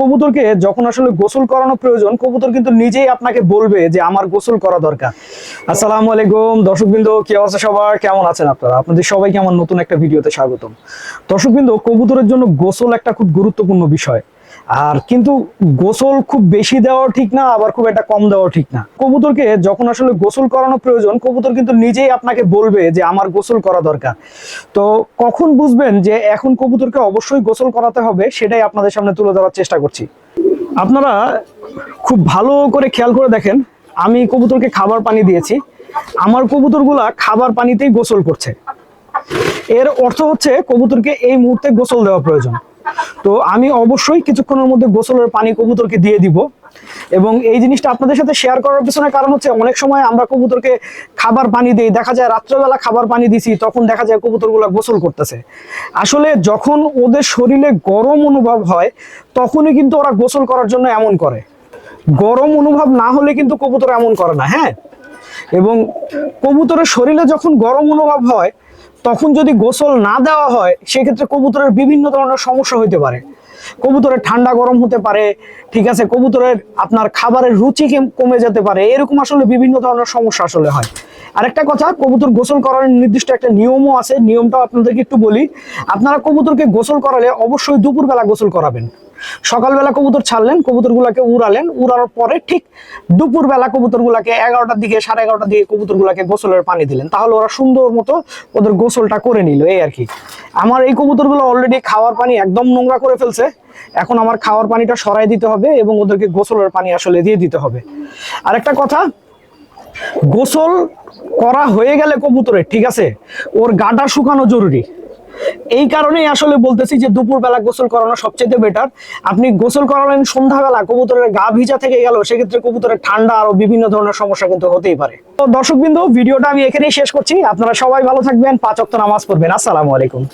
কবুতরকে যখন আসলে গোসল করানো প্রয়োজন, কবুতর কিন্তু নিজেই আপনাকে বলবে যে আমার গোসল করা দরকার। আসসালামু আলাইকুম, দর্শকবৃন্দ কি অবস্থা সবার? কেমন আছেন আপনারা? আপনাদের সবাইকে আমার নতুন একটা ভিডিওতে স্বাগতম। দর্শকবৃন্দ, কবুতরের জন্য গোসল একটা খুব গুরুত্বপূর্ণ বিষয়। আর কিন্তু গোসল খুব বেশি দেওয়া ঠিক না, আবার খুব একটা কম দেওয়া ঠিক না। কবুতরকে যখন আসলে গোসল করানো প্রয়োজন, কবুতর কিন্তু নিজেই আপনাকে বলবে যে আমার গোসল করা দরকার। তো কখন বুঝবেন যে এখন কবুতরকে অবশ্যই গোসল করাতে হবে, সেটাই আপনাদের সামনে তুলে ধরার চেষ্টা করছি। আপনারা খুব ভালো করে খেয়াল করে দেখেন, আমি কবুতরকে খাবার পানি দিয়েছি। আমার কবুতরগুলা খাবার পানিতেই গোসল করছে। এর অর্থ হচ্ছে কবুতরকে এই মুহূর্তে গোসল দেওয়া প্রয়োজন। তো আমি অবশ্যই কিছুক্ষণের মধ্যে গোসলের পানি কবুতরকে দিয়ে দিব। এবং এই জিনিসটা আপনাদের সাথে শেয়ার করার পিছনে কারণ হচ্ছে অনেক সময় আমরা কবুতরকে খাবার পানি দিই, দেখা যায় রাত্রেবেলা খাবার পানি দিছি, তখন দেখা যায় কবুতরগুলো গোসল করতেছে। আসলে যখন ওদের শরীরে গরম অনুভব হয়, তখনই কিন্তু ওরা গোসল করার জন্য এমন করে। গরম অনুভব না হলে কিন্তু কবুতর এমন করে না হ্যাঁ? এবং কবুতরের শরীরে যখন গরম অনুভব হয় তখন যদি গোসল না দেওয়া হয়, সেক্ষেত্রে কবুতরের বিভিন্ন ধরনের সমস্যা হতে পারে। কবুতরের ঠান্ডা গরম হতে পারে, ঠিক আছে? কবুতরের আপনার খাবারের রুচি কমে যেতে পারে, এরকম আসলে বিভিন্ন ধরনের সমস্যা আসলে হয়। আরেকটা কথা, কবুতর গোসল করার নির্দিষ্ট একটা নিয়মও আছে। নিয়মটাও আপনাদেরকে একটু বলি। আপনারা কবুতরকে গোসল করালে অবশ্যই দুপুরবেলা গোসল করাবেন। সকালবেলা কবুতর ছাড়লেন, কবুতরগুলাকে উড়ালেন। উড়ানোর পরে ঠিক দুপুরবেলা কবুতরগুলাকে এগারোটার দিকে, সাড়ে এগারোটার দিকে কবুতরগুলাকে গোসলের পানি দিলেন। তাহলে ওরা সুন্দর মতো ওদের গোসলটা করে নিল, এই আর কি। আমার এই কবুতরগুলো অলরেডি খাওয়ার পানি একদম নোংরা করে ফেলছে। এখন আমার খাওয়ার পানিটা সরাই দিতে হবে এবং ওদেরকে গোসলের পানি আসলে দিয়ে দিতে হবে। আরেকটা কথা, গোসল করা হয়ে গেলে কবুতরের, ঠিক আছে? ওর গাটা শুকানো জরুরি। এই কারণেই আসলে বলতেছি যে দুপুর বেলা গোসল করানো সবচেয়ে বেটার আপনি গোসল করালেন, সন্ধ্যাবেলা কবুতরের গা ভিজা থেকে গেল, সেক্ষেত্রে কবুতরের ঠান্ডা আরও বিভিন্ন ধরনের সমস্যা কিন্তু হতেই পারে। তো দর্শকবৃন্দ, ভিডিওটা আমি এখানেই শেষ করছি। আপনারা সবাই ভালো থাকবেন, পাঁচ অক্ত নামাজ পড়বেন। আসসালামু আলাইকুম।